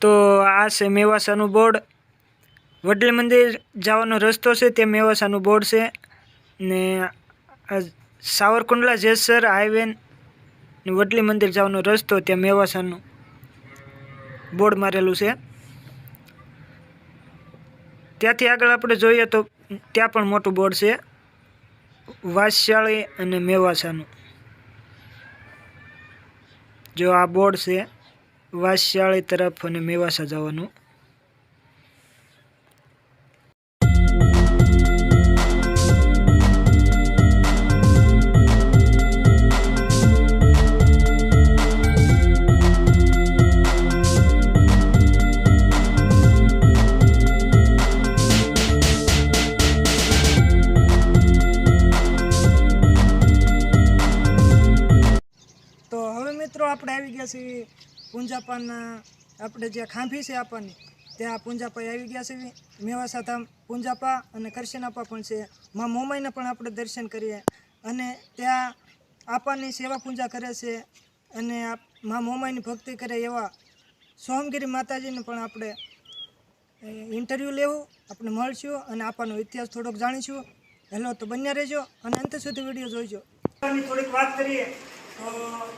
તો આ છે મેવાસાનું બોર્ડ. વડલી મંદિર જવાનો રસ્તો છે, તે મેવાસાનું બોર્ડ છે. ને સાવરકુંડલા જેસર હાઈવે ને વડલી મંદિર જવાનો રસ્તો ત્યાં મેવાસાનું બોર્ડ મારેલું છે. ત્યાંથી આગળ આપણે જોઈએ તો ત્યાં પણ મોટું બોર્ડ છે વાસશાળી અને મેવાસાનું. જો આ બોર્ડ છે વાસશાળી તરફ અને મેવાસા જવાનું પૂંજાપાના આપણે જે ખાંભી છે આપણને, ત્યાં પૂંજાપા આવી ગયા છે. મેવાસા ધામ પૂંજાપા અને કરશનાપા પણ છે. માં મોમાઈને પણ આપણે દર્શન કરીએ. અને ત્યાં આપાની સેવા પૂજા કરે છે. અને માં મોમાઈની ભક્તિ કરે એવા સોમગીરી માતાજીને પણ આપણે ઇન્ટરવ્યૂ લેવું, આપણે મળશું અને આપાનો ઇતિહાસ થોડોક જાણીશું. હેલો, તો બન્યા રહેજો અને અંત સુધી વીડિયો જોઈજો. થોડીક વાત કરીએ.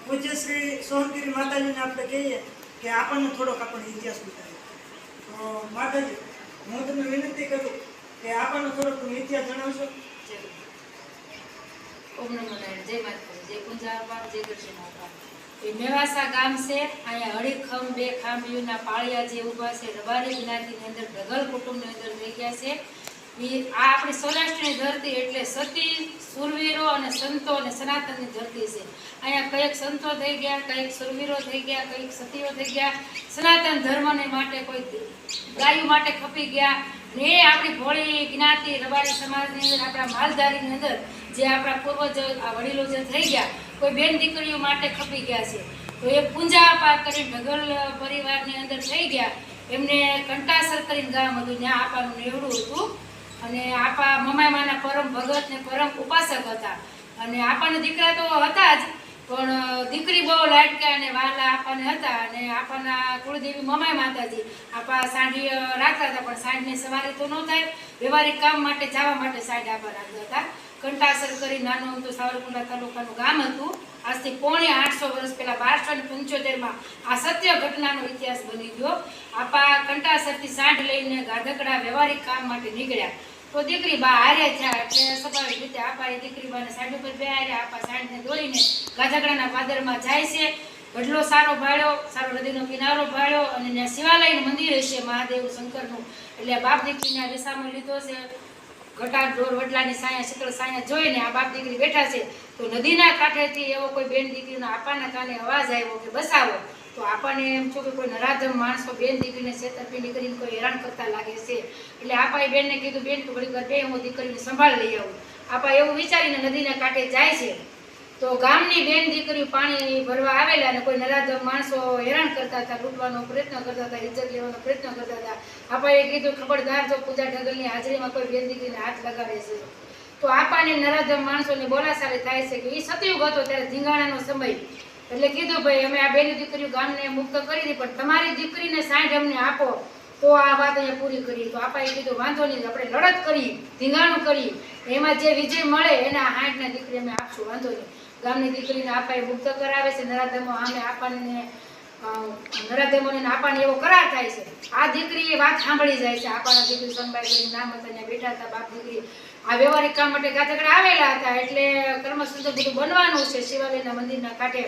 પૂજ્ય શ્રી સોમગીરી માતાજીને આપણે કહીએ કે આપણને થોડોક આપણને ઇતિહાસ બતાવે. તો માતાજી, હું તમને વિનંતી કરું કે આપણને થોડોક તમે ઇતિહાસ જણાવશો? ઓમ નમો જય દર્શનાપા એ મેવાસા ગામ છે, અહીંયા અડીખમ બે ખાંભીઓના પાળિયા જે ઊભા છે, રબારી જ્ઞાતિની અંદર અંદર થઈ છે. આ આપણી સૌરાષ્ટ્રની ધરતી એટલે સતી, સુરવીરો અને સંતો અને સનાતનની ધરતી છે. અહીંયા કંઈક સંતો થઈ ગયા, કંઈક સુરવીરો થઈ ગયા, કંઈક સતીઓ થઈ ગયા. સનાતન ધર્મને માટે કોઈ ગાયું માટે ખપી ગયા. ને આપણી ભોળી જ્ઞાતિ રબારી સમાજની અંદર, આપણા માલધારીની અંદર, જે આપણા પૂર્વજો, આ વડીલો જે થઈ ગયા, કોઈ બેન દીકરીઓ માટે ખપી ગયા છે. તો એ પૂંજા પાર કરી ઢગલ પરિવારની અંદર થઈ ગયા. એમને કંટાસર કરીને ગામ હતું, ત્યાં આપવાનું નેવડું હતું. અને આપા મમામાના પરમ ભગત ને પરમ ઉપાસક હતા. અને આપણને દીકરા તો હતા જ, પણ દીકરી બહુ લાટક્યા અને વાલા આપણને હતા અને આપણના કુળદેવી મમાઈ માતાજી આપા સાંઢી રાખતા હતા, પણ સાંઢને સવારે તો ન થાય, વ્યવહારિક કામ માટે, જવા માટે સાંઢ આપા રાખતા હતા. કંટાસર કરી નાનું હતું સાવરકુંડલા તાલુકાનું ગામ હતું. આજથી પોણે આઠસો વર્ષ પહેલાં બારસો ને પંચોતેરમાં આ સત્ય ઘટનાનો ઇતિહાસ બની ગયો. આપા કંટાસરથી સાંઢ લઈને ગાધકડા વ્યવહારિક કામ માટે નીકળ્યા. તો દીકરી બા હારે છે, એટલે સ્વાભાવિક રીતે આપા એ દીકરી બાને સાંઢ ઉપર બે હાર્યા આપા સાંઢને દોડીને ગાધકડાના પાદરમાં જાય છે. વડલો સારો ભાળ્યો, સારો નદીનો કિનારો ભાળ્યો અને ત્યાં શિવાલયનું મંદિર હશે, મહાદેવ શંકરનું. એટલે બાપ દીકરીને વિસામો લીધો છે. ઘટાડ ઢોર, વડલાની સાયા, શીતળ સાયા જોઈને આ બાપ દીકરી બેઠા છે. તો નદીના કાંઠેથી એવો કોઈ બેન દીકરીનો આપાના કાને અવાજ આવ્યો કે બસાવો તો આપણને એમ છું કે કોઈ નરાધમ માણસો બેન દીકરીને છેતરપિંડી કરીને કોઈ હેરાન કરતા લાગે છે. એટલે આપાએ બેનને કીધું, બેન કે ઘડીક બે હું દીકરીને સંભાળ લઈ આવું. આપા એવું વિચારીને નદીના કાંઠે જાય છે. તો ગામની બેન દીકરીઓ પાણી ભરવા આવેલા અને કોઈ નરાધમ માણસો હેરાન કરતા હતા, લૂંટવાનો પ્રયત્ન કરતા હતા, ઇજ્જત લેવાનો પ્રયત્ન કરતા હતા. આપાએ કીધું, ખબરદાર જો પૂજા ઢગલની હાજરીમાં કોઈ બેન દીકરીને હાથ લગાવે છે. તો આપાને નરાધમ માણસોની બોલાચાલી થાય છે કે એ સતયુગ હતો ત્યારે ધીંગાણાનો સમય. એટલે કીધું ભાઈ અમે આ બેન દીકરીઓ ગામને મુક્ત કરી હતી પણ તમારી દીકરીને સાંઠ અમને આપો. તો આ વાત અહીંયા પૂરી કરી. તો આપાએ કીધું વાંધો નહીં આપણે લડત કરી ધીંગાણું કરી. એમાં જે વિજય મળે એના હાંઠને દીકરી અમે આપશું વાંધો નહીં. ગામની દીકરીને આપાએ મુક્ત કરાવે છે નરાધમો આમે આપાને અ, નરાધમોને આપાને એવો કરાર થાય છે. આ દીકરી વાત સાંભળી જાય છે. આપાના દીકરી સોનબાઈ નામ હતા બેઠા હતા બાપ દીકરી આ વ્યવહારિક કામ માટે ગાતકડા આવેલા હતા એટલે કર્મસૂત્ર બધું બનવાનું છે શિવાલયના મંદિરના કાંઠે.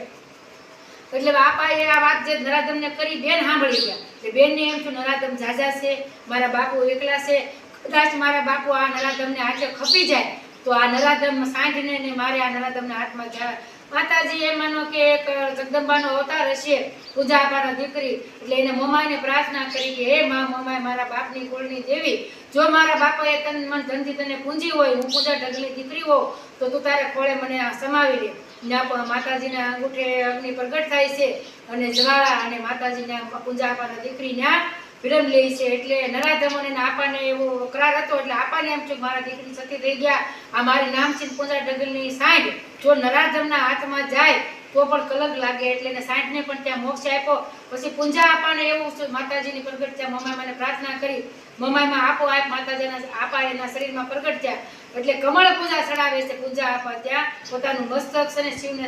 એટલે બાપાએ આ વાત જે નરાધમને કરી, બેન સાંભળી ગયા. કે બેનને એમ છું નરાધમ જાજા છે, મારા બાપુ એકલા છે, કદાચ મારા બાપુ આ નરાધમને હાથે ખપી જાય, તો આ નરાધમ સાંજને ને મારે આ નરાધમને હાથમાં જાય માતાજી એમ માનો કે એક જગદંબાનો અવતાર હશે, પૂજા આપવાના દીકરી, એટલે એને મમાને પ્રાર્થના કરી કે, હે મા મમાએ મારા બાપની કુળની દેવી, જો મારા બાપાએ તન મન ધનથી તને પૂંજી હોય, હું પૂજા ઢગલી દીકરી હોઉં, તો તું તારે ખોળે મને સમાવી લે. ત્યાં પણ માતાજીના અંગૂઠે અગ્નિ પ્રગટ થાય છે અને જ્વાળા અને માતાજીના પૂજા આપવાના દીકરી ત્યાં વિલંબ લે છે. એટલે નરાધમોને આપાને એવો કરાર હતો એટલે આપાને એમ છે મારા દીકરી સતી થઈ ગયા આ મારી નામચીન પૂંજા ડગલની સાંઠ જો નરાધમના હાથમાં જાય તો પણ કલગ લાગે એટલે એને સાંઠને પણ ત્યાં મોક્ષ આપ્યો. પછી પૂંજા આપાને એવું છે, માતાજીની પ્રગટ ત્યાં મમાઈમાને પ્રાર્થના કરી. મમાઈમાં આપો આપ માતાજીના આપા એના શરીરમાં પ્રગટ થયા. એટલે કમળ પૂજા ચડાવે છે, પૂજા આપા ત્યાં પોતાનું મસ્તક છે ને શિવને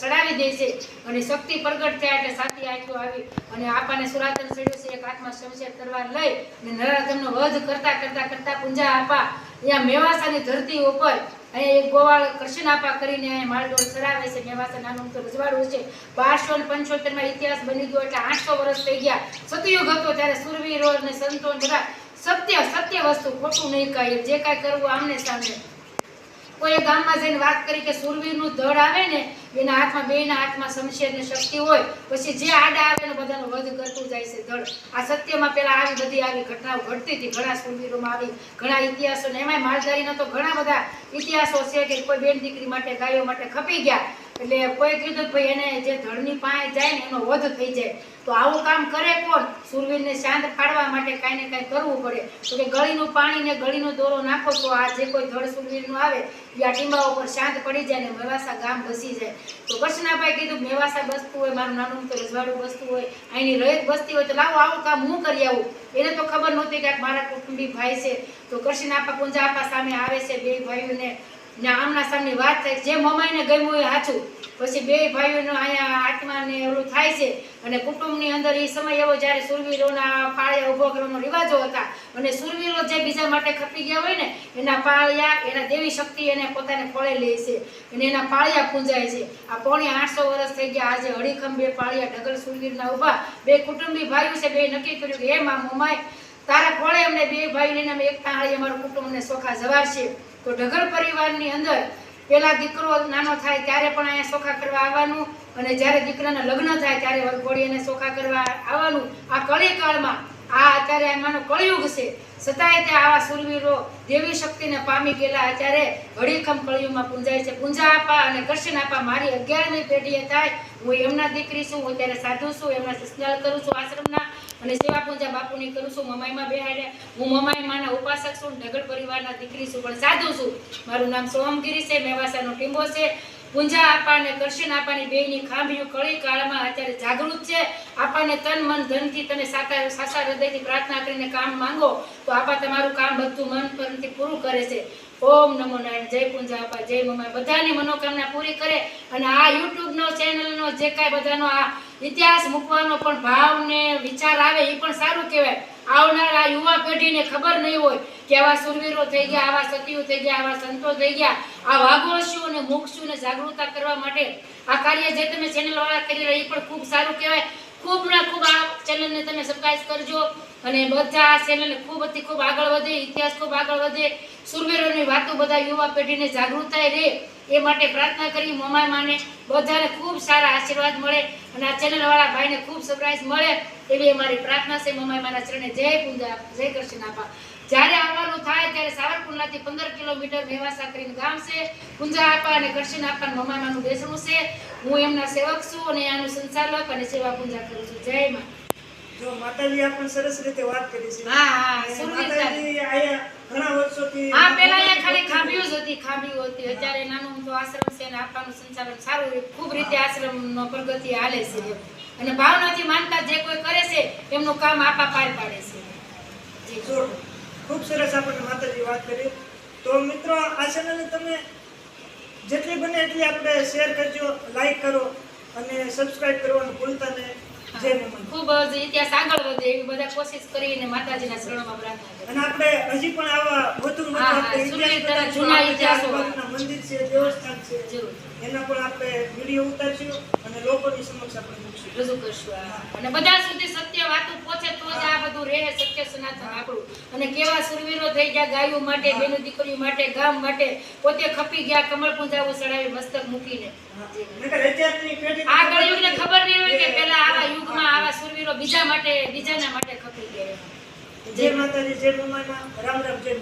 ચડાવી દે છે. અને શક્તિ પ્રગટ થયા એટલે સાથી આંખો આવી અને આપાને સુરાતન ચડ્યો છે, એક હાથમાં શમશેર તરવાર લઈ અને નરાધમનો વધ કરતા કરતા કરતા પૂજા આપા અહીંયા મેવાસાની ધરતી ઉપર અહીંયા એક ગોવાળ કૃષ્ણ આપા કરીને અહીંયા માલડોળ ચડાવે છે. મેવાસા નાનું તો રજવાડું છે. બારસો ને પંચોતેરમાં ઇતિહાસ બની ગયો એટલે આઠસો વર્ષ થઈ ગયા. સતયુગ હતો ત્યારે સુરવીરો અને સંતો બધા સત્ય સત્ય વસ્તુ ખોટું નહીં કહે જે કાંઈ કરવું આમને સામે કોઈ ગામમાં જઈને વાત કરી કે સુરવીરનું ધડ આવે ને, એના હાથમાં બેના હાથમાં શમશેર ને શક્તિ હોય, પછી જે આડા આવે ને બધાનો વધ કરતું જાય છે ધડ આ સત્યમાં પેલા આવી બધી આવી ઘટનાઓ ઘટતી હતી. ઘણા સુરવીરોમાં આવી, ઘણા ઇતિહાસો ને એમાંય માલધારીના તો ઘણા બધા ઇતિહાસો છે કે કોઈ બેન દીકરી માટે, ગાયો માટે ખપી ગયા. એટલે કોઈ કીધું ભાઈ એને જે ધળની પાસે જાય ને એનો વધ થઈ જાય. તો આવું કામ કરે કોણ? સુરવીરને શાંત પાડવા માટે કાંઈ ને કાંઈ કરવું પડે. તો કે ગળીનું પાણી ને ગળીનો દોરો નાખો તો આ જે કોઈ ધળ સુરવીરનું આવે, એ આ ટીંબા ઉપર શાંત પડી જાય ને મેવાસા ગામ બસી જાય. તો કૃષ્ણાભાઈ કીધું, મેવાસા બસતું હોય, મારું નાનું તો રજવાડું બસતું હોય, અહીંની રહેત બસતી હોય, તો લાવો આવું કામ હું કરી આવું. એને તો ખબર નહોતી કે મારા કુટુંબી ભાઈ છે. તો કૃષ્ણાપા પૂંજા આપા સામે આવે છે, બે ભાઈઓને ને આમના સામની વાત થાય જે મમાઈને ગમ્યું એ સાચું પછી બે ભાઈઓનો અહીંયા આત્માને ઓલું થાય છે. અને કુટુંબની અંદર એ સમય એવો જ્યારે સુરવીરોના પાળિયા ઊભો કરવાનો રિવાજો હતા અને સુરવીરો જે બીજા માટે ખપી ગયા હોય ને, એના પાળિયા, એના દેવી શક્તિ એને પોતાને ફળે લે છે. અને એના પાળિયા પૂંજાય છે. આ પોણી આઠસો વર્ષ થઈ ગયા. આજે હળીખમ બે પાળિયા ઢગલ સુરવીરના ઊભા. બે કુટુંબી ભાઈઓ છે. બે નક્કી કર્યું કે, હે મા મોમાય, તારા ફળે અમને બે ભાઈ લઈને અમે એક તાળી અમારું કુટુંબને સોખા જવાર છે તો ઢગર પરિવારની અંદર પેલા દીકરો નાનો થાય ત્યારે પણ અહીંયા સોખા કરવા આવવાનું અને જ્યારે દીકરાના લગ્ન થાય ત્યારે વરઘોડી એને સોખા કરવા આવવાનું. આ કળી કાળમાં આ અત્યારે એમાંનો કળિયુગ છે. છતાંય તે આવા સુરવીરો દેવી શક્તિને પામી ગયેલા અત્યારે ઘડીખમ કળિયુગમાં પૂંજાય છે. પૂંજા આપા અને કૃષ્ણ આપા. મારી અગિયારમી પેઢીએ થાય હું એમના દીકરી છું, હું ત્યારે સાધુ છું, એમના સસનાલ કરું છું, આશ્રમના અને સેવા પૂજા બાપુની કરું છું, મમાઈમાં બેહાડ્યા હું મમાઈમાના ઉપાસક છું, નગર પરિવારના દીકરી છું, પણ સાધુ છું. મારું નામ સોમગીરી છે, મેવાસાનો ટીંબો છે. પૂંજા આપા અને કરશન આપાની બેયની ખાંભીઓ કળી કાળમાં અત્યારે જાગૃત છે. આપાને તન, મન, ધનથી તમે સાચા સાચા હૃદયથી પ્રાર્થના કરીને કામ માંગો, તો આપા તમારું કામ બધું મન પરથી પૂરું કરે છે. ઓમ નમો નારાયણ. જય પૂંજા આપા, જય મમા. બધાની મનોકામના પૂરી કરે અને આ યુટ્યુબનો ચેનલનો જે કાંઈ બધાનો આ ઇતિહાસ મૂકવાનો પણ ભાવ ને વિચાર આવે, એ પણ સારું કહેવાય. આવનાર યુવા પેઢીને ખબર નહીં હોય કે આવા સુરવીરો થઈ ગયા, આવા સતીઓ થઈ ગયા, આવા સંતો થઈ ગયા. આ વાઘોળશું અને મોક્ષું ને જાગૃતતા કરવા માટે આ કાર્ય જે તમે ચેનલ વાળા કરી રહ્યા એ પણ ખૂબ સારું કહેવાય. ખૂબ ને ખૂબ આ ચેનલને તમે સબસ્ક્રાઇબ કરજો અને બધા આ ચેનલને ખૂબ અતિ ખૂબ આગળ વધે, ઇતિહાસ ખૂબ આગળ વધે. સુરવીરોની વાતો બધા યુવા પેઢીને જાગૃતતા રહે એ માટે પ્રાર્થના કરી મોમાય માને, બધાને ખૂબ સારા આશીર્વાદ મળે અને આ ચેનલ વાળા ભાઈને ખૂબ સરપ્રાઈઝ મળે, એવી અમારી પ્રાર્થના છે. મમાઈ માના ચરણે જય પૂજા, જય કૃષ્ણ આપા. જ્યારે આવવાનું થાય ત્યારે સાવરકુંડલાથી પંદર કિલોમીટર મેવાસા કરીને ગામ છે. પૂંજા આપા અને આપા મમાઈ બેસણું છે. હું એમના સેવક છું અને આનું સંચાલક અને સેવા પૂંજા કરું છું. જય માં. જો માતાજી આપણને સરસ રીતે વાત કરી છે. હા હા અને માતાજી અહીંયા ઘણા વર્ષોથી હા પેલા અહીંયા ખાલી ખાંભીઓ જ હતી ખાંભીઓ હતી. અત્યારે નાનું અમથું આશ્રમ છે અને આપવાનું સંચાલન સારું ખૂબ રીતે આશ્રમનો પ્રગતિ હાલે છે. અને ભાવનાથી માનતા જે કોઈ કરે છે એમનું કામ આપા પાર પાડે છે. જી. ખૂબ સરસ આપણને માતાજી વાત કરી. તો મિત્રો આ ચેનલને તમે જેટલી બને એટલી આપણે શેર કરજો લાઈક કરો અને સબસ્ક્રાઇબ કરવાનું ભૂલતા નહીં. ખૂબ જ ઇતિહાસ આગળ વધે એવી બધા કોશિશ કરીને માતાજીના શરણમાં પ્રાર્થના અને આપણે હજી પણ આવા વધુ જૂના ઇતિહાસો. મંદિર છે દેવસ્થાન છે. એના પણ આપણે વીડિયો ઉતારશું અને લોકોની સમક્ષ આપણે રજૂ કરશું અને બધા સુધી સત્ય વાતો પહોંચે તો જ આ બધું રહે સત્ય સનાતન આપણું. અને કેવા સુરવીરો થઈ ગયા ગાયો માટે બેનો દીકરીઓ માટે ગામ માટે પોતે ખપી ગયા કમળ પૂંજાઓ ચડાવી મસ્તક મૂકીને. આ કળિયુગને ખબર નહીં હોય કે પેલા આવા યુગમાં આવા સુરવીરો બીજા માટે બીજાના માટે ખપી ગયા જય માતાજી જય રામ રામ જય